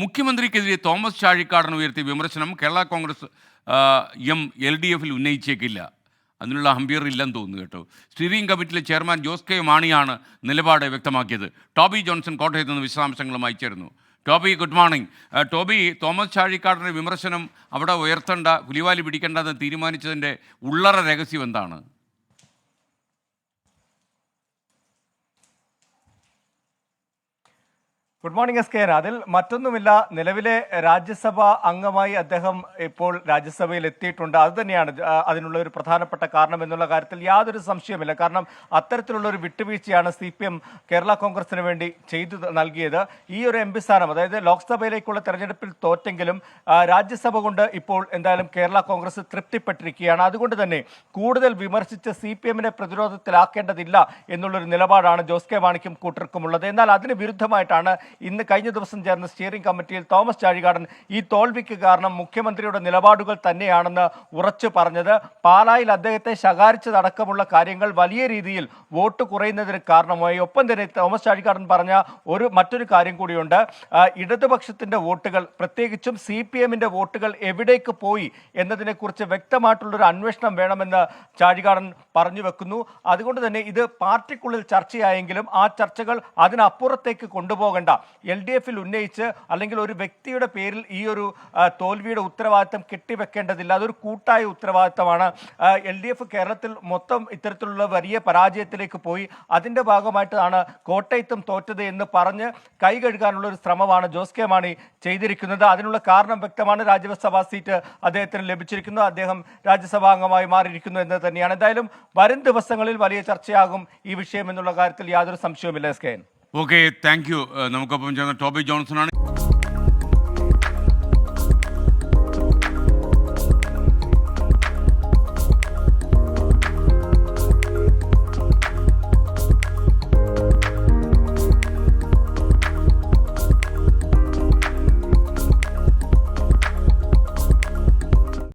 മുഖ്യമന്ത്രിക്കെതിരെ തോമസ് ചാഴിക്കാടൻ ഉയർത്തിയ വിമർശനം Kerala Congress M L D എഫിൽ ഉന്നയിച്ചേക്കില്ല. അതിനുള്ള ഹംബിയർ ഇല്ലെന്ന് തോന്നുന്നു കേട്ടോ. സ്റ്റിയറിംഗ് കമ്മിറ്റിയിലെ ചെയർമാൻ ജോസ് കെ മാണിയാണ് നിലപാട് വ്യക്തമാക്കിയത്. ടോബി ജോൺസൺ കോട്ടയത്ത് നിന്ന് വിശദാംശങ്ങളുമായി ചേരുന്നു. Toby good morning Toby Thomas ചാഴിക്കാടന്റെ വിമർശനം അവിടെ ഉയർത്തേണ്ട പുലിവാലി പിടിക്കേണ്ടെന്ന് തീരുമാനിച്ചതിന്റെ ഉള്ളറ രഹസ്യം എന്താണ്? Good morning S K. അതിൽ മറ്റൊന്നുമില്ല. നിലവിലെ രാജ്യസഭ അംഗമായി അദ്ദേഹം ഇപ്പോൾ രാജ്യസഭയിൽ എത്തിയിട്ടുണ്ട് അത് തന്നെയാണ് അതിനുള്ള ഒരു പ്രധാനപ്പെട്ട കാരണം എന്നുള്ള കാര്യത്തിൽ യാതൊരു സംശയമില്ല കാരണം അത്തരത്തിലുള്ള ഒരു വിട്ടുവീഴ്ചയാണ് സി പി എം കേരള കോൺഗ്രസിന് വേണ്ടി ചെയ്തു നൽകിയത്. ഈ ഒരു എം പി സ്ഥാനം അതായത് ലോക്സഭയിലേക്കുള്ള തെരഞ്ഞെടുപ്പിൽ തോറ്റെങ്കിലും രാജ്യസഭ കൊണ്ട് ഇപ്പോൾ എന്തായാലും കേരള കോൺഗ്രസ് തൃപ്തിപ്പെട്ടിരിക്കുകയാണ്. അതുകൊണ്ട് തന്നെ കൂടുതൽ വിമർശിച്ച് സി പി എമ്മിനെ പ്രതിരോധത്തിലാക്കേണ്ടതില്ല എന്നുള്ളൊരു നിലപാടാണ് ജോസ് കെ മാണിക്കും കൂട്ടർക്കുമുള്ളത്. എന്നാൽ അതിന് വിരുദ്ധമായിട്ടാണ് ഇന്ന് കഴിഞ്ഞ ദിവസം ചേർന്ന സ്റ്റിയറിംഗ് കമ്മിറ്റിയിൽ തോമസ് ചാഴികാടൻ ഈ തോൽവിക്ക് കാരണം മുഖ്യമന്ത്രിയുടെ നിലപാടുകൾ തന്നെയാണെന്ന് ഉറച്ചു പറഞ്ഞത്. പാലായിൽ അദ്ദേഹത്തെ ശകാരിച്ചതടക്കമുള്ള കാര്യങ്ങൾ വലിയ രീതിയിൽ വോട്ട് കുറയുന്നതിന് കാരണമായി. ഒപ്പം തന്നെ തോമസ് ചാഴികാടൻ പറഞ്ഞ ഒരു മറ്റൊരു കാര്യം കൂടിയുണ്ട്. ഇടതുപക്ഷത്തിന്റെ വോട്ടുകൾ പ്രത്യേകിച്ചും സി പി എമ്മിന്റെ വോട്ടുകൾ എവിടേക്ക് പോയി എന്നതിനെക്കുറിച്ച് വ്യക്തമായിട്ടുള്ളൊരു അന്വേഷണം വേണമെന്ന് ചാഴികാടൻ പറഞ്ഞു വെക്കുന്നു. അതുകൊണ്ട് തന്നെ ഇത് പാർട്ടിക്കുള്ളിൽ ചർച്ചയായെങ്കിലും ആ ചർച്ചകൾ അതിനപ്പുറത്തേക്ക് കൊണ്ടുപോകേണ്ട എൽ ഡി എഫിൽ ഉന്നയിച്ച് അല്ലെങ്കിൽ ഒരു വ്യക്തിയുടെ പേരിൽ ഈ ഒരു തോൽവിയുടെ ഉത്തരവാദിത്തം കെട്ടിവെക്കേണ്ടതില്ല. അതൊരു കൂട്ടായ ഉത്തരവാദിത്തമാണ്. എൽ ഡി എഫ് കേരളത്തിൽ മൊത്തം ഇത്തരത്തിലുള്ള വലിയ പരാജയത്തിലേക്ക് പോയി. അതിന്റെ ഭാഗമായിട്ടാണ് കോട്ടയത്തും തോറ്റത് എന്ന് പറഞ്ഞ് കൈ കഴുകാനുള്ള ഒരു ശ്രമമാണ് ജോസ് കെ മാണി ചെയ്തിരിക്കുന്നത്. അതിനുള്ള കാരണം വ്യക്തമാണ്. രാജ്യസഭാ സീറ്റ് അദ്ദേഹത്തിന് ലഭിച്ചിരിക്കുന്നു. അദ്ദേഹം രാജ്യസഭാ അംഗമായി മാറിയിരിക്കുന്നു എന്ന് തന്നെയാണ്. എന്തായാലും വരും ദിവസങ്ങളിൽ വലിയ ചർച്ചയാകും ഈ വിഷയം എന്നുള്ള കാര്യത്തിൽ യാതൊരു സംശയവുമില്ല എസ് ഓക്കെ താങ്ക് യു നമുക്കൊപ്പം ചേർന്ന ടോബി ജോൺസൺ ആണ്